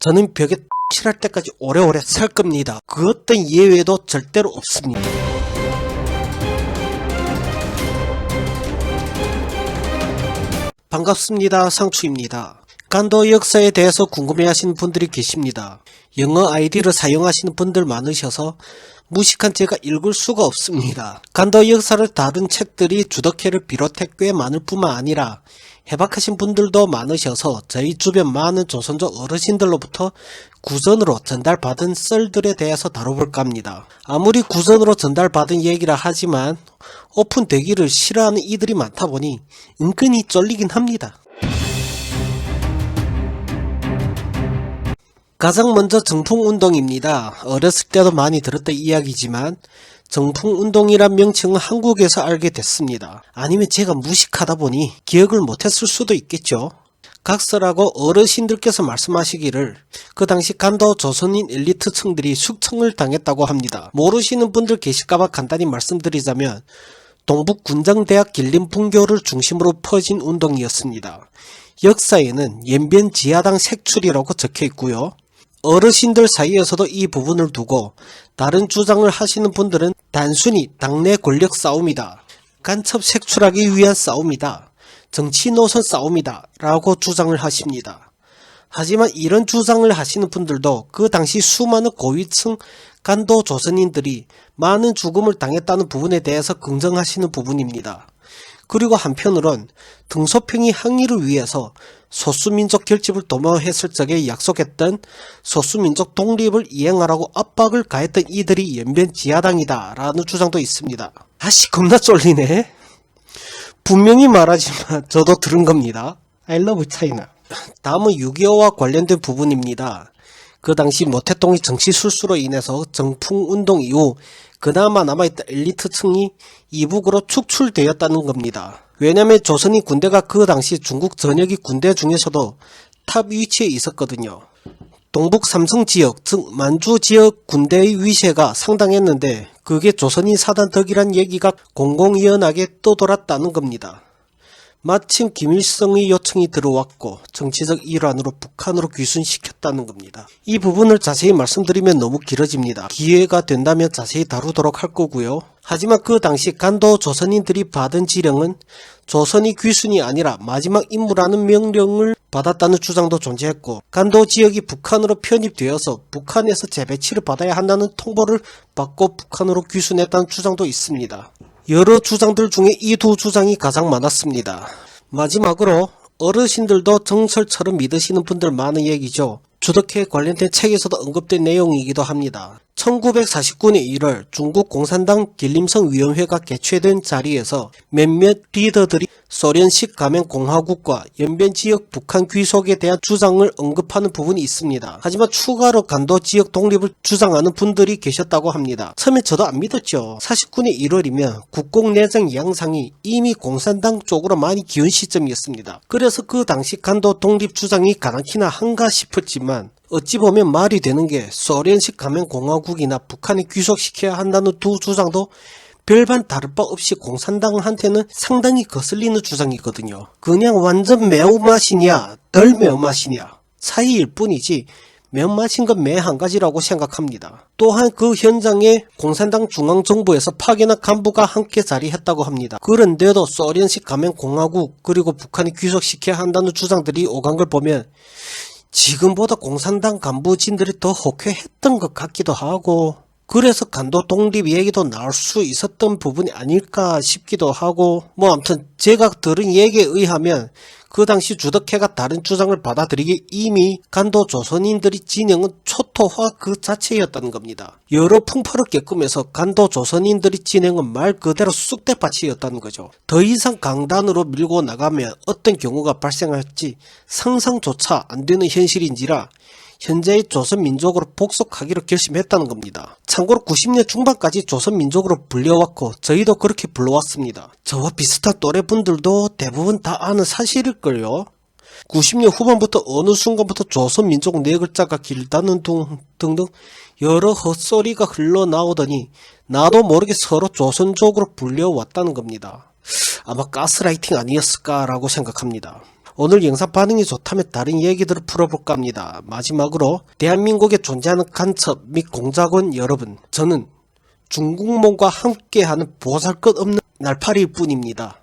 저는 벽에 칠할 때까지 오래오래 살 겁니다. 그 어떤 예외도 절대로 없습니다. 반갑습니다. 상추입니다. 간도 역사에 대해서 궁금해하시는 분들이 계십니다. 영어 아이디를 사용하시는 분들 많으셔서 무식한 제가 읽을 수가 없습니다. 간도 역사를 다룬 책들이 주덕회를 비롯해 꽤 많을 뿐만 아니라 해박하신 분들도 많으셔서 저희 주변 많은 조선족 어르신들로부터 구전으로 전달받은 썰들에 대해서 다뤄볼까 합니다. 아무리 구전으로 전달받은 얘기라 하지만 오픈되기를 싫어하는 이들이 많다 보니 은근히 쫄리긴 합니다. 가장 먼저 정풍운동입니다. 어렸을 때도 많이 들었던 이야기지만 정풍운동이란 명칭은 한국에서 알게 됐습니다. 아니면 제가 무식하다 보니 기억을 못했을 수도 있겠죠. 각설하고 어르신들께서 말씀하시기를 그 당시 간도 조선인 엘리트층들이 숙청을 당했다고 합니다. 모르시는 분들 계실까봐 간단히 말씀드리자면 동북 군정대학 길림pun교를 중심으로 퍼진 운동이었습니다. 역사에는 연변 지하당 색출이라고 적혀 있고요. 어르신들 사이에서도 이 부분을 두고 다른 주장을 하시는 분들은 단순히 당내 권력 싸움이다. 간첩 색출하기 위한 싸움이다. 정치 노선 싸움이다. 라고 주장을 하십니다. 하지만 이런 주장을 하시는 분들도 그 당시 수많은 고위층 간도 조선인들이 많은 죽음을 당했다는 부분에 대해서 긍정하시는 부분입니다. 그리고 한편으론 등소평이 항의를 위해서 소수민족 결집을 도모했을 적에 약속했던 소수민족 독립을 이행하라고 압박을 가했던 이들이 연변 지하당이다 라는 주장도 있습니다. 아씨 겁나 쫄리네. 분명히 말하지만 저도 들은 겁니다. I love China. 다음은 6.25와 관련된 부분입니다. 그 당시 모태통이 정치 술수로 인해서 정풍운동 이후 그나마 남아있던 엘리트층이 이북으로 축출되었다는 겁니다. 왜냐면 조선인 군대가 그 당시 중국 전역의 군대 중에서도 탑 위치에 있었거든요. 동북 삼성 지역, 즉 만주 지역 군대의 위세가 상당했는데 그게 조선인 사단 덕이란 얘기가 공공연하게 떠돌았다는 겁니다. 마침 김일성의 요청이 들어왔고 정치적 일환으로 북한으로 귀순시켰다는 겁니다. 이 부분을 자세히 말씀드리면 너무 길어집니다. 기회가 된다면 자세히 다루도록 할 거고요. 하지만 그 당시 간도 조선인들이 받은 지령은 조선이 귀순이 아니라 마지막 임무라는 명령을 받았다는 주장도 존재했고 간도 지역이 북한으로 편입되어서 북한에서 재배치를 받아야 한다는 통보를 받고 북한으로 귀순했다는 주장도 있습니다. 여러 주장들 중에 이 두 주장이 가장 많았습니다. 마지막으로 어르신들도 정설처럼 믿으시는 분들 많은 얘기죠. 주덕회 관련된 책에서도 언급된 내용이기도 합니다. 1949년 1월 중국 공산당 길림성 위원회가 개최된 자리에서 몇몇 리더들이 소련식 가맹 공화국과 연변 지역 북한 귀속에 대한 주장을 언급하는 부분이 있습니다. 하지만 추가로 간도 지역 독립을 주장하는 분들이 계셨다고 합니다. 처음에 저도 안 믿었죠. 49년 1월이면 국공 내정 양상이 이미 공산당 쪽으로 많이 기운 시점이었습니다. 그래서 그 당시 간도 독립 주장이 가능키나 한가 싶었지만 어찌 보면 말이 되는 게 소련식 가맹 공화국이나 북한에 귀속시켜야 한다는 두 주장도 별반 다를 바 없이 공산당한테는 상당히 거슬리는 주장이거든요. 그냥 완전 매운맛이냐 덜 매운맛이냐 사이일 뿐이지 매운맛인 건 매 한 가지라고 생각합니다. 또한 그 현장에 공산당 중앙정부에서 파견한 간부가 함께 자리했다고 합니다. 그런데도 소련식 가맹 공화국 그리고 북한이 귀속시켜야 한다는 주장들이 오간 걸 보면 지금보다 공산당 간부진들이 더 혹해했던 것 같기도 하고 그래서 간도 독립 얘기도 나올 수 있었던 부분이 아닐까 싶기도 하고 뭐 아무튼 제가 들은 얘기에 의하면 그 당시 주덕회가 다른 주장을 받아들이기 이미 간도 조선인들이 진영은 초토화 그 자체였다는 겁니다. 여러 풍파를 겪으면서 간도 조선인들이 진행은 말 그대로 쑥대밭이었다는 거죠. 더 이상 강단으로 밀고 나가면 어떤 경우가 발생할지 상상조차 안 되는 현실인지라 현재의 조선민족으로 복속하기로 결심했다는 겁니다. 참고로 90년 중반까지 조선민족으로 불려왔고 저희도 그렇게 불러왔습니다. 저와 비슷한 또래분들도 대부분 다 아는 사실일걸요. 90년 후반부터 어느 순간부터 조선민족 네 글자가 길다는 등, 등등 여러 헛소리가 흘러나오더니 나도 모르게 서로 조선족으로 불려왔다는 겁니다. 아마 가스라이팅 아니었을까라고 생각합니다. 오늘 영상 반응이 좋다면 다른 얘기들을 풀어볼까 합니다. 마지막으로 대한민국에 존재하는 간첩 및 공작원 여러분 저는 중국몽과 함께하는 보살 것 없는 날파리일 뿐입니다.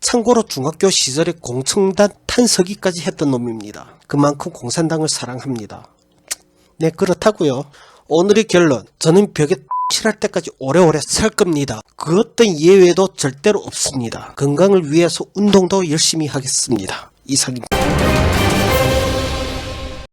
참고로 중학교 시절에 공청단 탄서기까지 했던 놈입니다. 그만큼 공산당을 사랑합니다. 네 그렇다고요. 오늘의 결론 저는 벽에 칠할 때까지 오래오래 살 겁니다. 그 어떤 예외도 절대로 없습니다. 건강을 위해서 운동도 열심히 하겠습니다. 이상입니다.